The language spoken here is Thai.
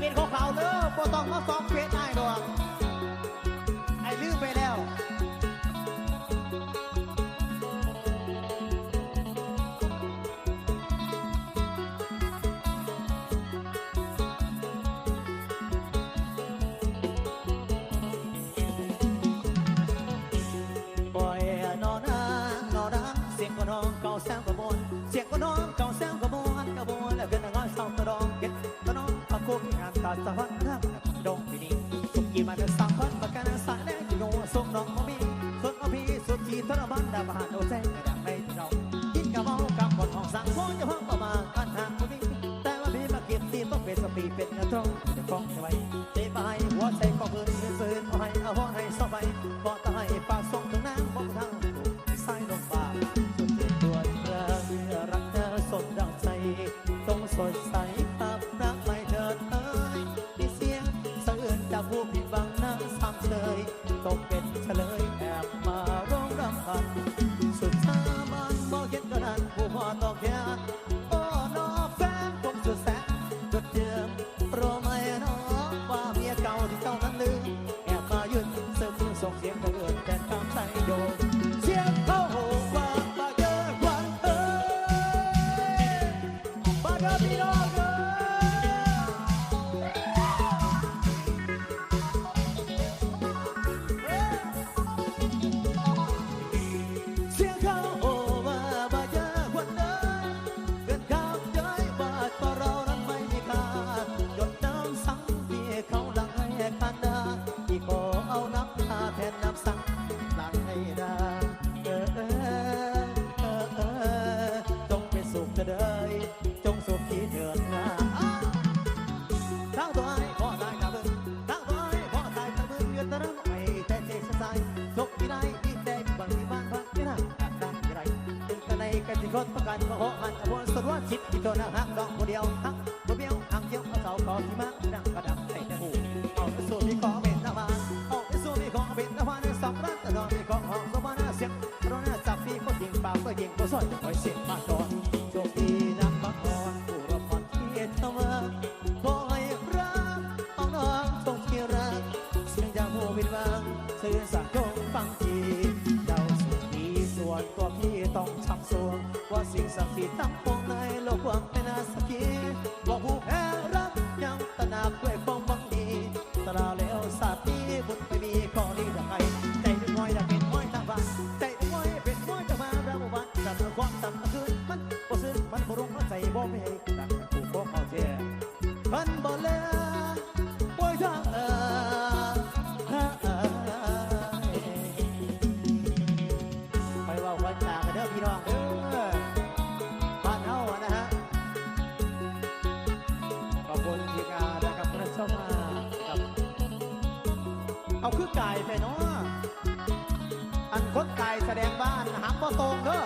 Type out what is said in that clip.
เป็นของเขาเด้อบ่ต้องมาสองเพจได้ดอก นงานตาสะพัดน้ำดงที่นี่สุกี้มันสามพันประกันสายแดงอยู่โน่ส่งน้องมีส่วนมาพี่สุดที่ทรมานดาบานโอแซงดังไม่เรากินกับเมากับคนห้องสังพ้นจะห้องประมาณกันทางมามีแต่ว่าพี่มาเก็บตีต้องเป็นสปีเป็นกระทงจะฟ้องจะไว้เตะไปหัวใจก็เกินเงินเสือนเอาให้เอาหัวให้สบายก็ตายปากส่งถึงน้ำบอกทางถูกใส่ลงบาสุกีตัวเธอเมื่อรักเธอสดดังใจต้องสดใส จากผู้ผิดหวังน้ำซ้ำเลยตกเป็นเฉลยแอบมาร้องรำพัน งเป็นสุขเถิดเอ้ยจงสุขีเถิดนะทั้งตัวไอ้พ่อตายตาบึงทั้งตัวไอ้พ่อตายตาบึงเงินตะรึงไอ้แต่เจ๊สายจกที่ไหนที่แต่บางที่บ้านพักที่นั่นดังที่ไรถึงกันในกันที่คนประกันมาโหหันอภรสรวจิตที่ตัวน่ะหักดอกคนเดียวหักบ่เบี้ยวหักเยี่ยวเอาเสาคอที่มาดังกระดังใส่แต่หูเอาไปสู่พี่ขอเป็นตะวันเอาไปสู่พี่ขอเป็นตะวันสองรักตะนอนพี่ขอห้องสมานเสียงเพรอหน้าจับพี่ก็ยิงปากก็ยิงก็สอยคอยเสียงมาโช ฟังทีเจ้าสุดดีส่วนตัวพี่ต้องช้ำสวงว่าสิ่งศักดิ์สิทธิ์ตั้งปวงในโลกความเป็นอาสกีว่าผู้แพ้รักยังตระหนักด้วยความหวังดีตราแล้วสาตีบุญไม่มีข้อดีดไงใจเป็นม้อยดังเป็นม้อยทาบ้านใจเป็นม้อยเป็นม้อยจะมาเราบ้านจัดความสั่งคืนมันบ่ซึ้งมันบ่รุ่งมันใจบ่ไม่ให้ดังถูกพวกเข้าแช่มันบ่เลิ เอาคือไก่ไปเนาะอันคนกายแสดงบ้านหางบ่ตรงเด้อ